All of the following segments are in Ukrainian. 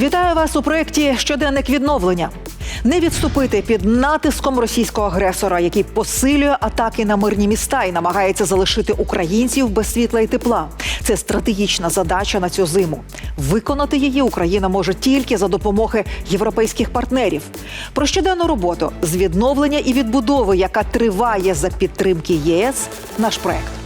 Вітаю вас у проєкті Щоденник відновлення. Не відступити під натиском російського агресора, який посилює атаки на мирні міста і намагається залишити українців без світла і тепла. Це стратегічна задача на цю зиму. Виконати її Україна може тільки за допомоги європейських партнерів. Про щоденну роботу з відновлення і відбудови, яка триває за підтримки ЄС, наш проект.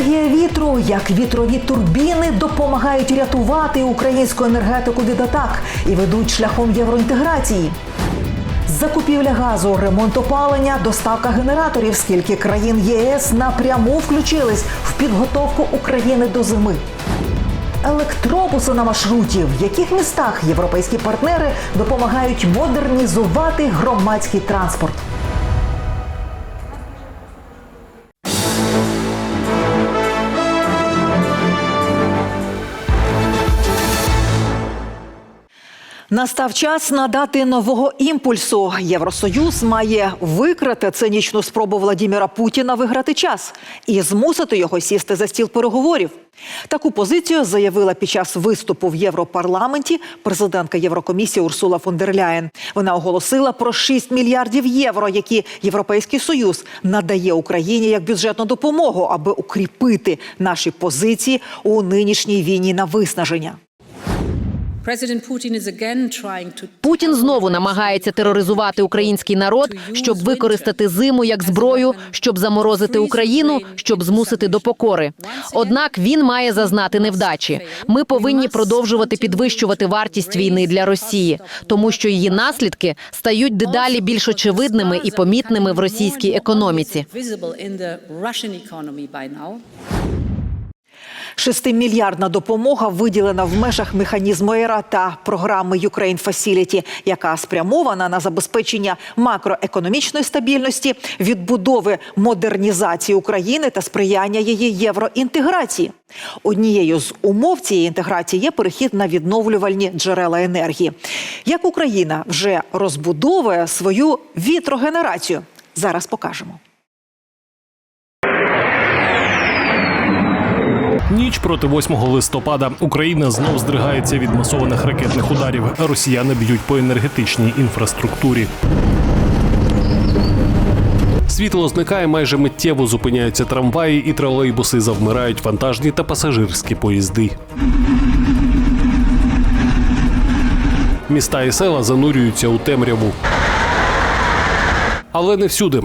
Енергія вітру, як вітрові турбіни, допомагають рятувати українську енергетику від атак і ведуть шляхом євроінтеграції. Закупівля газу, ремонт опалення, доставка генераторів, скільки країн ЄС напряму включились в підготовку України до зими. Електробуси на маршруті, в яких містах європейські партнери допомагають модернізувати громадський транспорт. Настав час надати нового імпульсу. Євросоюз має викрити цинічну спробу Владіміра Путіна виграти час і змусити його сісти за стіл переговорів. Таку позицію заявила під час виступу в Європарламенті президентка Єврокомісії Урсула фон дер Ляєн. Вона оголосила про 6 мільярдів євро, які Європейський союз надає Україні як бюджетну допомогу, аби укріпити наші позиції у нинішній війні на виснаження. Путін знову намагається тероризувати український народ, щоб використати зиму як зброю, щоб заморозити Україну, щоб змусити до покори. Однак він має зазнати невдачі. Ми повинні продовжувати підвищувати вартість війни для Росії, тому що її наслідки стають дедалі більш очевидними і помітними в російській економіці. Шестимільярдна допомога виділена в межах механізму ЕРА та програми Ukraine Facility, яка спрямована на забезпечення макроекономічної стабільності, відбудови модернізації України та сприяння її євроінтеграції. Однією з умов цієї інтеграції є перехід на відновлювальні джерела енергії. Як Україна вже розбудовує свою вітрогенерацію? Зараз покажемо. Ніч проти 8 листопада Україна знов здригається від масованих ракетних ударів. Росіяни б'ють по енергетичній інфраструктурі. Світло зникає майже миттєво. Зупиняються трамваї і тролейбуси. Завмирають вантажні та пасажирські поїзди. Міста і села занурюються у темряву. Але не всюди.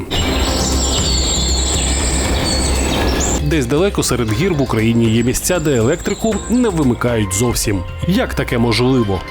Десь далеко серед гір в Україні є місця, де електрику не вимикають зовсім. Як таке можливо?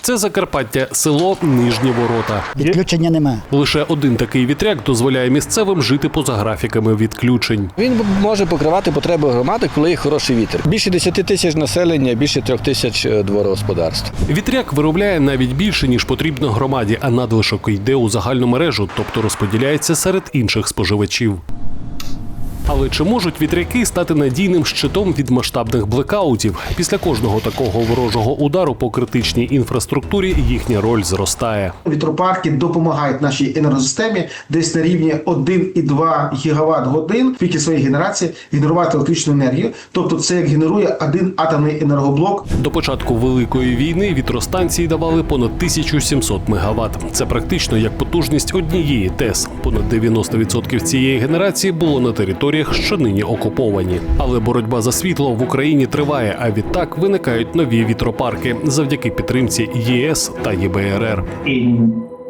Це Закарпаття, село Нижні Ворота. Відключення нема. Лише один такий вітряк дозволяє місцевим жити поза графіками відключень. Він може покривати потреби громади, коли є хороший вітер. Більше 10 тисяч населення, більше трьох тисяч е, дворогосподарств. Вітряк виробляє навіть більше ніж потрібно громаді, а надлишок йде у загальну мережу, тобто розподіляється серед інших споживачів. Але чи можуть вітряки стати надійним щитом від масштабних блекаутів? Після кожного такого ворожого удару по критичній інфраструктурі їхня роль зростає. Вітропарки допомагають нашій енергосистемі десь на рівні 1,2 гігаватт годин піки своєї генерації генерувати електричну енергію. Тобто це як генерує один атомний енергоблок. До початку великої війни вітростанції давали понад 1700 мегаватт. Це практично як потужність однієї ТЕС. Понад 90% цієї генерації було на територіях, що нині окуповані. Але боротьба за світло в Україні триває. А відтак виникають нові вітропарки завдяки підтримці ЄС та ЄБРР.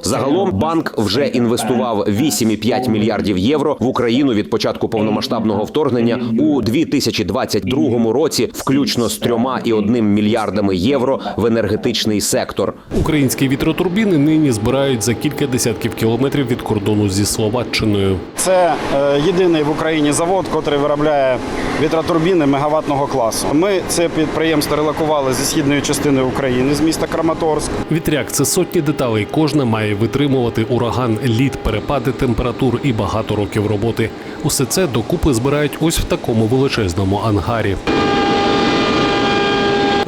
Загалом банк вже інвестував 8,5 мільярдів євро в Україну від початку повномасштабного вторгнення у 2022 році, включно з 3,1 мільярдами євро в енергетичний сектор. Українські вітротурбіни нині збирають за кілька десятків кілометрів від кордону зі Словаччиною. Це е, єдиний в Україні завод, який виробляє вітротурбіни мегаваттного класу. Ми це підприємство релокували зі східної частини України з міста Краматорськ. Вітряк це сотні деталей. Кожна має витримувати ураган, лід, перепади температур і багато років роботи. Усе це докупи збирають ось в такому величезному ангарі.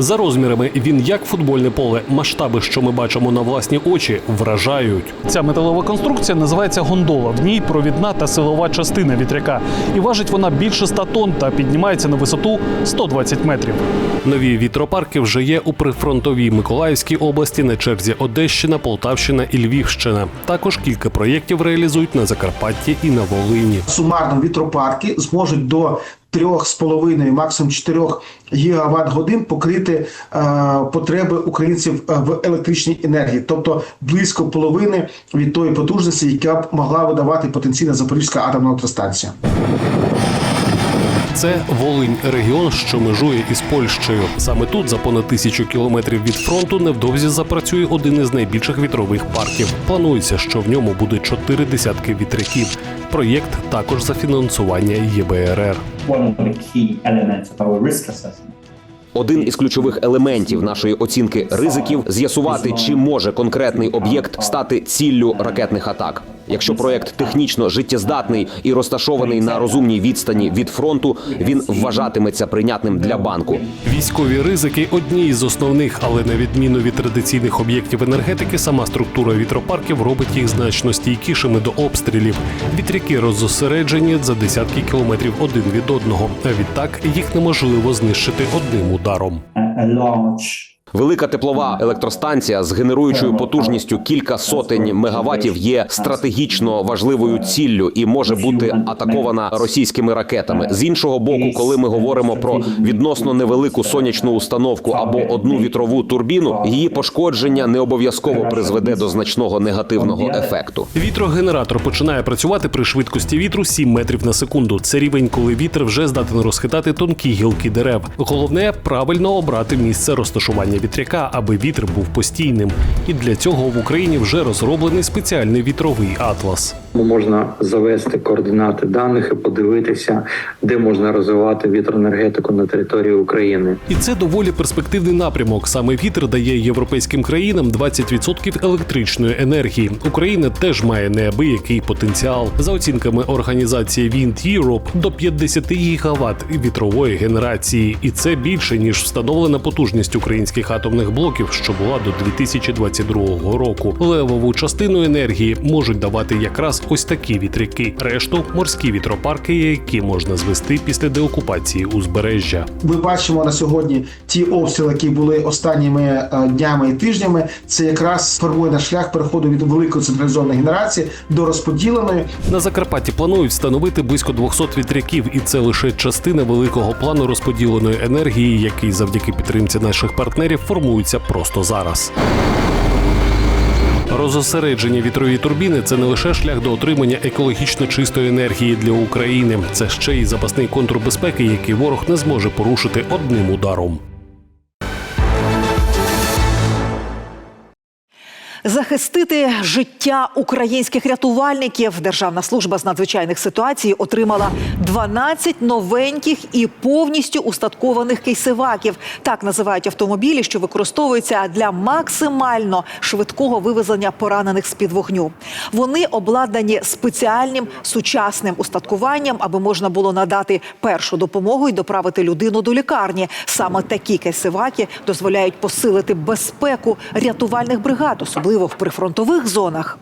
За розмірами він як футбольне поле. Масштаби, що ми бачимо на власні очі, вражають. Ця металова конструкція називається гондола. В ній провідна та силова частина вітряка. І важить вона більше 100 тонн та піднімається на висоту 120 метрів. Нові вітропарки вже є у прифронтовій Миколаївській області на черзі Одещина, Полтавщина і Львівщина. Також кілька проєктів реалізують на Закарпатті і на Волині. Сумарно вітропарки зможуть до 3,5, максимум 4 гігаватт годин покрити е, потреби українців е, в електричній енергії, тобто близько половини від тої потужності, яка б могла видавати потенційна Запорізька атомна електростанція. Це Волинь, регіон, що межує із Польщею. Саме тут, за понад тисячу кілометрів від фронту, невдовзі запрацює один із найбільших вітрових парків. Планується, що в ньому буде чотири десятки вітряків. Проєкт також за фінансування ЄБРР. Один із ключових елементів нашої оцінки ризиків з'ясувати, чи може конкретний об'єкт стати ціллю ракетних атак. Якщо проект технічно життєздатний і розташований на розумній відстані від фронту, він вважатиметься прийнятним для банку. Військові ризики одні із основних, але на відміну від традиційних об'єктів енергетики, сама структура вітропарків робить їх значно стійкішими до обстрілів. Вітряки роззосереджені за десятки кілометрів один від одного. А відтак їх неможливо знищити одним ударом. Велика теплова електростанція з генеруючою потужністю кілька сотень мегаваттів є стратегічно важливою ціллю і може бути атакована російськими ракетами. З іншого боку, коли ми говоримо про відносно невелику сонячну установку або одну вітрову турбіну, її пошкодження не обов'язково призведе до значного негативного ефекту. Вітрогенератор починає працювати при швидкості вітру 7 метрів на секунду. Це рівень, коли вітер вже здатен розхитати тонкі гілки дерев. Головне правильно обрати місце розташування вітряка, аби вітер був постійним. І для цього в Україні вже розроблений спеціальний вітровий атлас. Можна завести координати даних і подивитися, де можна розвивати вітроенергетику на території України. І це доволі перспективний напрямок. Саме вітер дає європейським країнам 20% електричної енергії. Україна теж має неабиякий потенціал. За оцінками організації Wind Europe, до 50 гігаватт вітрової генерації, і це більше ніж встановлена потужність українських атомних блоків, що була до 2022 року. Левову частину енергії можуть давати якраз ось такі вітряки. Решту морські вітропарки, які можна звести після деокупації узбережжя. Ми бачимо на сьогодні ті обстріли, які були останніми е, днями і тижнями. Це якраз формує наш шлях переходу від великої централізованої генерації до розподіленої. На Закарпатті планують встановити близько 200 вітряків, і це лише частина великого плану розподіленої енергії, який завдяки підтримці наших партнерів формується просто зараз. Розосереджені вітрові турбіни це не лише шлях до отримання екологічно чистої енергії для України, це ще й запасний контур безпеки, який ворог не зможе порушити одним ударом. Захистити життя українських рятувальників Державна служба з надзвичайних ситуацій отримала 12 новеньких і повністю устаткованих кейсиваків. Так називають автомобілі, що використовуються для максимально швидкого вивезення поранених з під вогню. Вони обладнані спеціальним сучасним устаткуванням, аби можна було надати першу допомогу і доправити людину до лікарні. Саме такі кейсиваки дозволяють посилити безпеку рятувальних бригад, особливо в прифронтових зонах.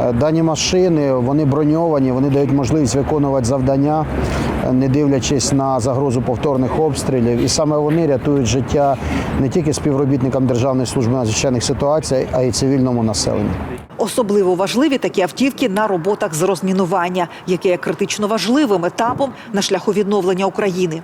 Е, Дані машини вони броньовані, вони дають можливість виконувати завдання, е, не дивлячись на загрозу повторних обстрілів. І саме вони рятують життя не тільки співробітникам Державної служби надзвичайних ситуацій, а й цивільному населенню. Особливо важливі такі автівки на роботах з розмінування, яке є критично важливим етапом на шляху відновлення України.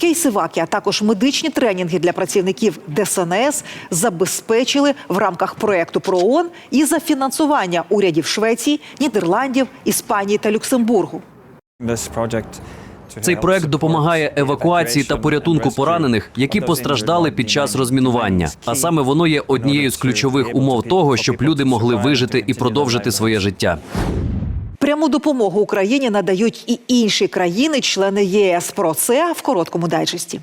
Кейсиваки, а також медичні тренінги для працівників ДСНС забезпечили в рамках проекту ПРООН і за фінансування урядів Швеції, Нідерландів, Іспанії та Люксембургу. Цей проект допомагає евакуації та порятунку поранених, які постраждали під час розмінування. А саме воно є однією з ключових умов того, щоб люди могли вижити і продовжити своє життя. Пряму допомогу Україні надають і інші країни-члени ЄС. Про це в короткому дайджесті.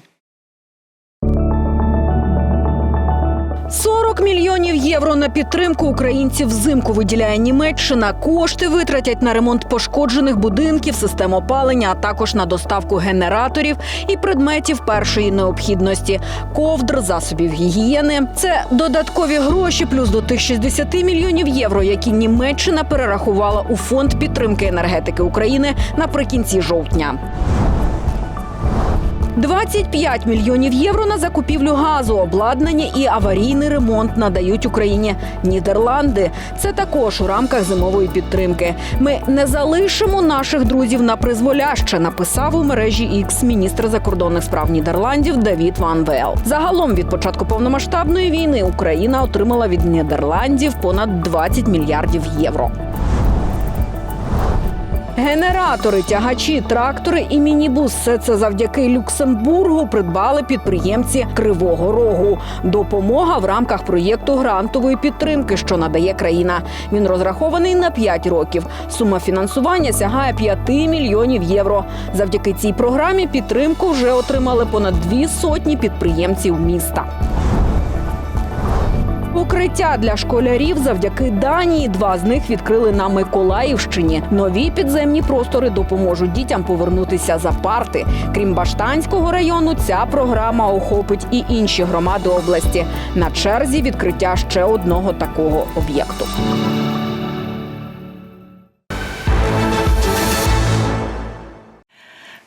40 мільйонів євро на підтримку українців взимку виділяє Німеччина. Кошти витратять на ремонт пошкоджених будинків, систем опалення, а також на доставку генераторів і предметів першої необхідності ковдр, засобів гігієни. Це додаткові гроші, плюс до тих 60 мільйонів євро, які Німеччина перерахувала у фонд підтримки енергетики України наприкінці жовтня. 25 мільйонів євро на закупівлю газу, обладнання і аварійний ремонт надають Україні Нідерланди. Це також у рамках зимової підтримки. Ми не залишимо наших друзів на призволяще. Написав у мережі X міністр закордонних справ Нідерландів Давід Ван Вел. Загалом від початку повномасштабної війни Україна отримала від Нідерландів понад 20 мільярдів євро. Генератори, тягачі, трактори і мінібус все це завдяки Люксембургу придбали підприємці Кривого Рогу. Допомога в рамках проєкту грантової підтримки, що надає країна. Він розрахований на 5 років. Сума фінансування сягає 5 мільйонів євро. Завдяки цій програмі підтримку вже отримали понад дві сотні підприємців міста. Укриття для школярів завдяки Данії. Два з них відкрили на Миколаївщині. Нові підземні простори допоможуть дітям повернутися за парти. Крім Баштанського району, ця програма охопить і інші громади області. На черзі відкриття ще одного такого об'єкту.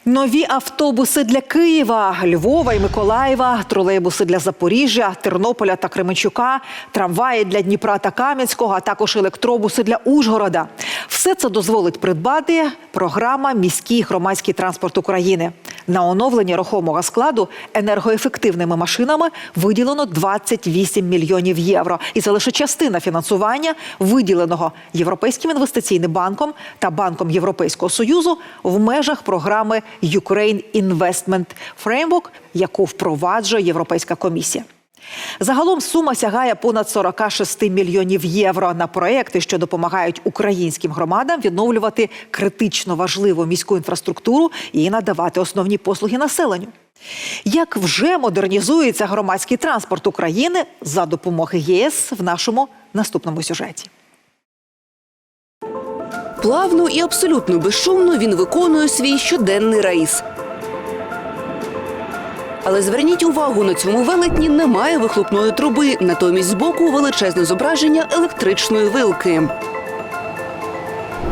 Нові автобуси для Києва, Львова і Миколаєва, тролейбуси для Запоріжжя, Тернополя та Кременчука, трамваї для Дніпра та Кам'янського, а також електробуси для Ужгорода. Все це дозволить придбати програма Міський громадський транспорт України. На оновлення рухомого складу енергоефективними машинами виділено 28 мільйонів євро. І це лише частина фінансування, виділеного Європейським інвестиційним банком та Банком Європейського Союзу в межах програми Ukraine Investment Framework, яку впроваджує Європейська комісія. Загалом сума сягає понад 46 мільйонів євро на проекти, що допомагають українським громадам відновлювати критично важливу міську інфраструктуру і надавати основні послуги населенню. Як вже модернізується громадський транспорт України за допомоги ЄС в нашому наступному сюжеті? Плавно і абсолютно безшумно він виконує свій щоденний рейс. Але зверніть увагу, на цьому велетні немає вихлопної труби, натомість збоку величезне зображення електричної вилки.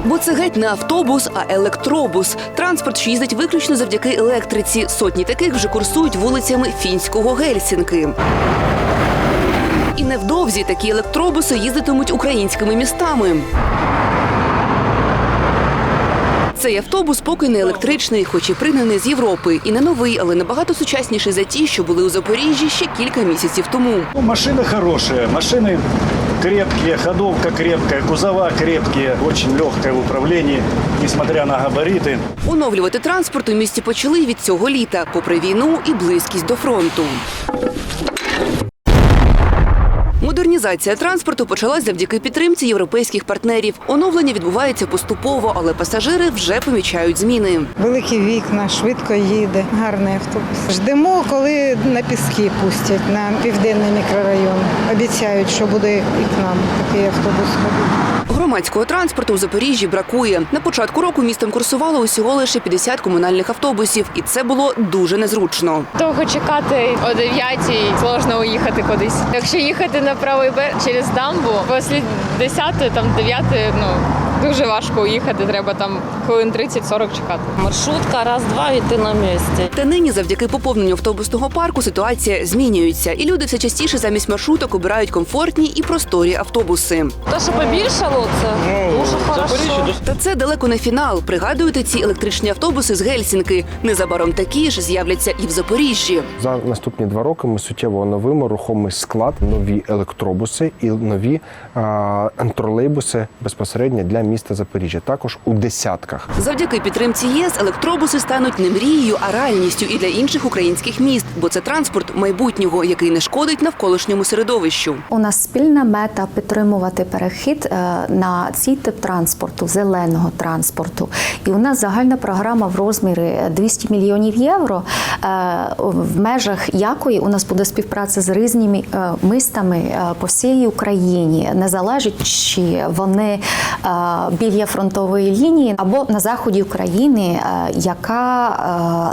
Бо це геть не автобус, а електробус. Транспорт, що їздить виключно завдяки електриці. Сотні таких вже курсують вулицями фінського Гельсінки. І невдовзі такі електробуси їздитимуть українськими містами. Цей автобус поки не електричний, хоч і пригнаний з Європи, і не новий, але набагато сучасніший за ті, що були у Запоріжжі ще кілька місяців тому. Ну, машины хорошие, машины крепкие, ходовка крепкая, кузова крепкие, очень легкое в управлении, несмотря на габариты. Оновлювати транспорт у місті почали від цього літа, попри війну і близькість до фронту. Модернізація транспорту почалась завдяки підтримці європейських партнерів. Оновлення відбувається поступово, але пасажири вже помічають зміни. Великі вікна, швидко їде, гарний автобус. Ждемо, коли на піски пустять на південний мікрорайон. Обіцяють, що буде і к нам такий автобус ходити. Громадського транспорту у Запоріжжі бракує. На початку року містом курсувало усього лише 50 комунальних автобусів, і це було дуже незручно. Довго чекати о 9 сложно уїхати кудись. Якщо їхати на правий берег через дамбу, після 10 там 9 ну дуже важко уїхати. Треба там хвилин 30-40 чекати. Маршрутка раз-два і ти на місці. Та нині, завдяки поповненню автобусного парку, ситуація змінюється, і люди все частіше замість маршруток обирають комфортні і просторі автобуси. Те, що побільшало, це дуже хорошо. Та це далеко не фінал. Пригадуєте ці електричні автобуси з Гельсінки. Незабаром такі ж з'являться і в Запоріжжі. За наступні два роки ми суттєво оновимо рухомий склад, нові електробуси і нові а, тролейбуси безпосередньо для міста Запоріжжя. Також у десятках. Завдяки підтримці ЄС електробуси стануть не мрією, а реальністю і для інших українських міст, бо це транспорт майбутнього, який не шкодить навколишньому середовищу. У нас спільна мета підтримувати перехід е, на цей тип транспорту зеленого транспорту. І у нас загальна програма в розмірі 200 мільйонів євро, е, в межах якої у нас буде співпраця з різними е, містами по всій Україні, не залежить, чи вони біля фронтової лінії або на заході України, е, яка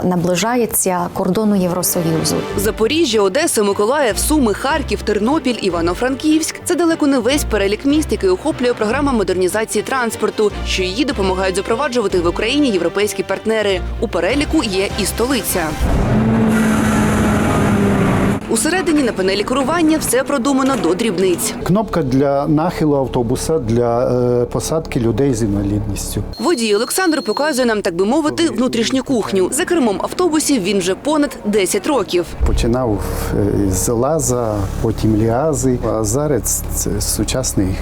е, наближається кордону Євросоюзу. Запоріжжя, Одеса, Миколаїв, Суми, Харків, Тернопіль, Івано-Франківськ це далеко не весь перелік міст, який охоплює програма модернізації транспорту, що її допомагають запроваджувати в Україні європейські партнери. У переліку є і столиця. Усередині на панелі керування все продумано до дрібниць. Кнопка для нахилу автобуса для е, посадки людей з інвалідністю. Водій Олександр показує нам, так би мовити, внутрішню кухню. За кермом автобусів він вже понад 10 років. Починав е, з лаза, потім ліази. А зараз це сучасний,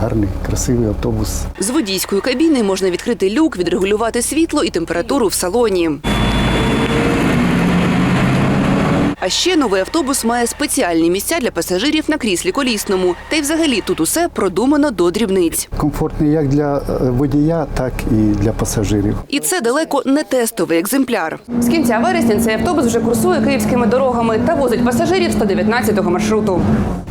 гарний, красивий автобус. З водійської кабіни можна відкрити люк, відрегулювати світло і температуру в салоні. А ще новий автобус має спеціальні місця для пасажирів на кріслі колісному. Та й взагалі тут усе продумано до дрібниць. Комфортний як для е, водія, так і для пасажирів. І це далеко не тестовий екземпляр. З кінця вересня цей автобус вже курсує київськими дорогами та возить пасажирів 119-го маршруту.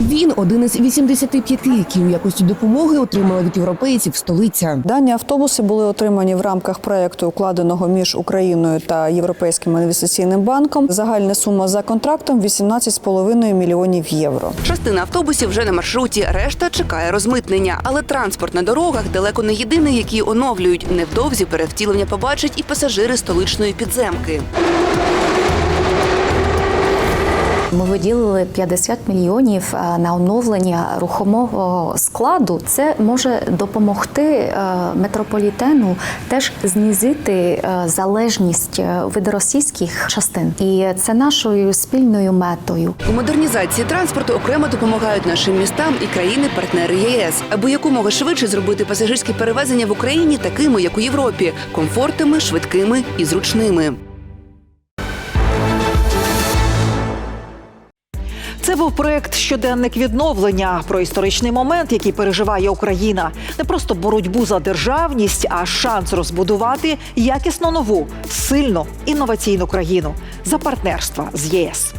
Він один із 85, які у якості допомоги отримала від європейців столиця. Дані автобуси були отримані в рамках проекту, укладеного між Україною та Європейським інвестиційним банком. Загальна сума за контрактом 18,5 мільйонів євро. Частина автобусів вже на маршруті, решта чекає розмитнення. Але транспорт на дорогах далеко не єдиний, який оновлюють. Невдовзі перевтілення побачать і пасажири столичної підземки. Ми виділили 50 мільйонів е, на оновлення рухомого складу. Це може допомогти е, метрополітену теж знизити е, залежність від російських частин, і це нашою спільною метою. У модернізації транспорту окремо допомагають нашим містам і країни-партнери ЄС, аби якомога швидше зробити пасажирські перевезення в Україні такими, як у Європі, комфортними, швидкими і зручними. Це був проект щоденник відновлення про історичний момент, який переживає Україна. Не просто боротьбу за державність, а шанс розбудувати якісно нову, сильну інноваційну країну за партнерства з ЄС.